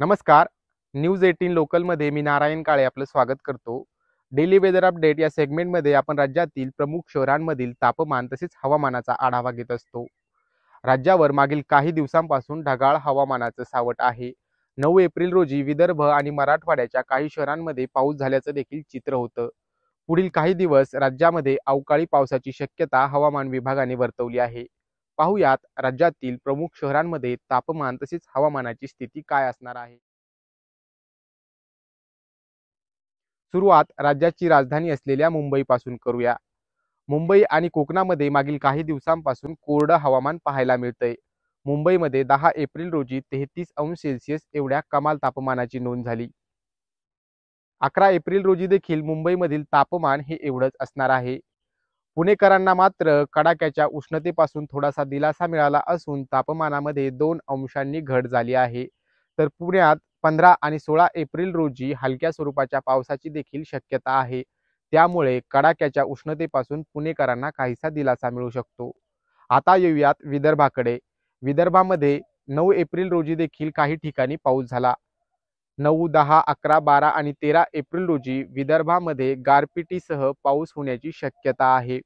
नमस्कार. News eighteen लोकलमध्ये मी नारायण काळे आपलं स्वागत करतो. डेली वेदर अपडेट या सेगमेंटमध्ये आपण राज्यातील प्रमुख शहरांमधील तापमान तसेच हवामानाचा आढावा घेत असतो. राज्यावर मागील काही दिवसांपासून ढगाळ हवामानाचं सावट आहे. नऊ एप्रिल रोजी विदर्भ आणि मराठवाड्याच्या काही शहरांमध्ये पाऊस झाल्याचं देखील चित्र होतं. पुढील काही दिवस राज्यामध्ये अवकाळी पावसाची शक्यता हवामान विभागाने वर्तवली आहे. पाहुयात राज्यातील प्रमुख शहरांमध्ये तापमान तसेच हवामानाची स्थिती काय असणार आहे? सुरुवात राज्याची राजधानी असलेल्या मुंबईपासून करूया. मुंबई आणि कोकणामध्ये मागील काही दिवसांपासून कोरडं हवामान पाहायला मिळतंय. मुंबईमध्ये दहा एप्रिल रोजी तेहतीस अंश सेल्सिअस एवढ्या कमाल तापमानाची नोंद झाली. अकरा एप्रिल रोजी देखील मुंबईमधील तापमान हे एवढंच असणार आहे. पुणेकरांना मात्र कडाक्याच्या उष्णतेपासून थोडासा दिलासा मिळाला असून तापमानामध्ये दोन अंशांनी घट झाली आहे. तर पुण्यात पंधरा आणि सोळा एप्रिल रोजी हलक्या स्वरूपाच्या पावसाची देखील शक्यता आहे. त्यामुळे कडाक्याच्या उष्णतेपासून पुणेकरांना काहीसा दिलासा मिळू शकतो. आता येऊयात विदर्भाकडे. विदर्भामध्ये नऊ एप्रिल रोजी देखील काही ठिकाणी पाऊस झाला. नऊ दहा अकरा बारा आणि तेरा एप्रिल रोजी विदर्भामध्ये गारपिटीसह पाऊस होण्याची शक्यता आहे.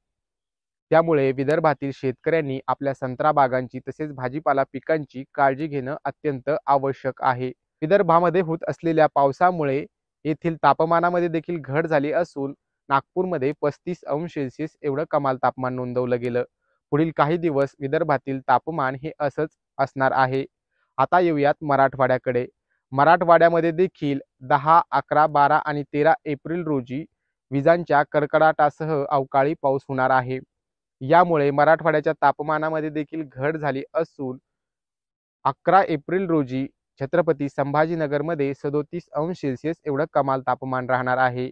त्यामुळे विदर्भातील शेतकऱ्यांनी आपल्या संत्रा बागांची तसेच भाजीपाला पिकांची काळजी घेणं अत्यंत आवश्यक आहे. विदर्भामध्ये होत असलेल्या पावसामुळे येथील तापमानामध्ये देखील घट झाली असून नागपूरमध्ये पस्तीस अंश सेल्सिअस एवढं कमाल तापमान नोंदवलं गेलं. पुढील काही दिवस विदर्भातील तापमान हे असंच असणार आहे. आता येऊयात मराठवाड्याकडे. मराठवाड्यामध्ये देखील दहा अकरा बारा आणि तेरा एप्रिल रोजी विजांच्या कडकडाटासह अवकाळी पाऊस होणार आहे. यामुळे मराठवाड्याच्या तापमानामध्ये देखील घट झाली असून अकरा एप्रिल रोजी छत्रपती संभाजीनगरमध्ये सदोतीस अंश सेल्सिअस एवढं कमाल तापमान राहणार आहे.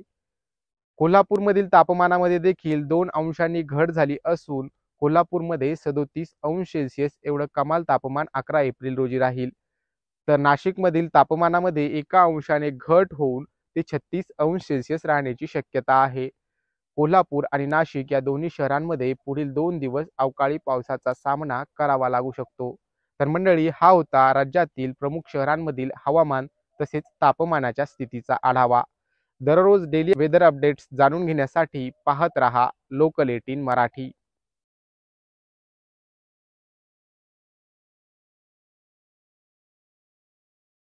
कोल्हापूरमधील तापमानामध्ये देखील दोन अंशांनी घट झाली असून कोल्हापूरमध्ये सदोतीस अंश सेल्सिअस एवढं कमाल तापमान अकरा एप्रिल रोजी राहील. तर नाशिकमधील तापमानामध्ये एका अंशाने घट होऊन ते छत्तीस अंश सेल्सिअस राहण्याची शक्यता आहे. कोल्हापूर आणि नाशिक या दोन्ही शहरांमध्ये पुढील दोन दिवस अवकाळी पावसाचा सामना करावा लागू शकतो. तर मंडळी हा होता राज्यातील प्रमुख शहरांमधील हवामान तसेच तापमानाच्या स्थितीचा आढावा. दररोज डेली वेदर अपडेट्स जाणून घेण्यासाठी पाहत रहा लोकल एटीन मराठी.